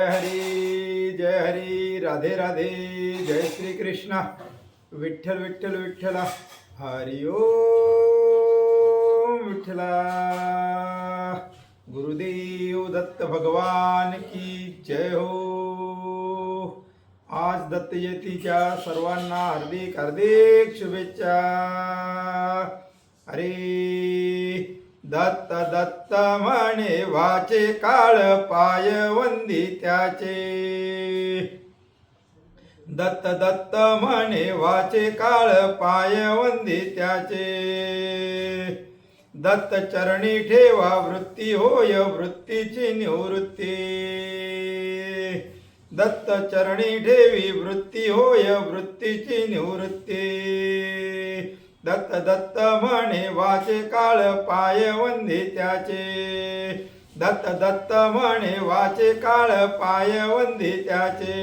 जय हरी जय हरी राधे राधे जय श्री कृष्ण विठ्ठल विठ्ठल विठ्ठला हरि ओम विठ्ठला। गुरुदेव दत्त भगवान की जय हो। आज दत्त जयंतीच्या सर्वांना हार्दिक हार्दिक शुभेच्छा। दत्त दत्त म्हणे वाचे काळ पाय वंदी त्याचे. दत्त दत्त म्हणे वाचे काळ पाय वंदी त्याचे. दत्त चरणी ठेवा वृत्ती होय वृत्तीची निवृत्ती. दत्त चरणी ठेवी वृत्ती होय वृत्तीची निवृत्ती. दत्त दत्त म्हणे वाचे काळ पाय वंदे त्याचे. दत्त दत्त म्हणे वाचे काळ पाय वंदे त्याचे.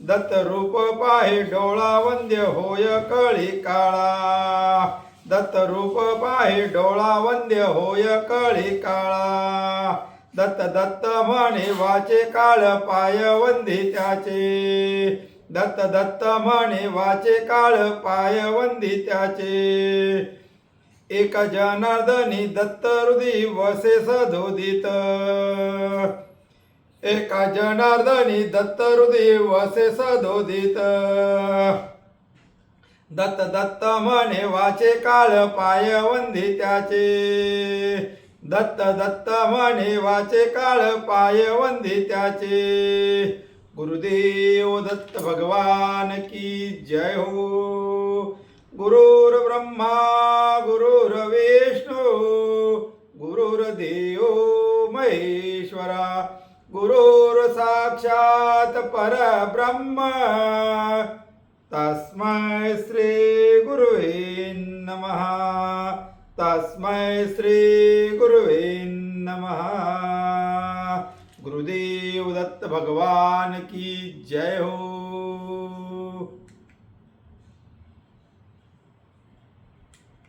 दत्त रूप पाहे डोळा वंद्य होय कळी काळा. दत्त रूप पाहे डोळा वंद्य होय कळी काळा. दत्त दत्त म्हणे वाचे काळ पाय वंदे त्याचे. दत्त दत्त म्हणे वाचे काळ पाय वंदी त्याचे. एक जनार्दनी दत्त हृदय वसे सधोदित एका जनार्दनी दत्त हृदय वसे सधोदित दत्त दत्त म्हणे वाचे काळ पाय वंदी त्याचे. दत्त दत्त म्हणे वाचे काळ पाय वंदी त्याचे. गुरुदेव दत्त भगवान की जय हो। गुरुर ब्रह्मा गुरुर गुरुर्देव महेश्वरा गुरुर साक्षात परब्रह्म। तस्मै श्री गुरुवे नमः। तस्मै श्री गुरुवे नमः। गुरुदेव दत्त भगवान की जय हो।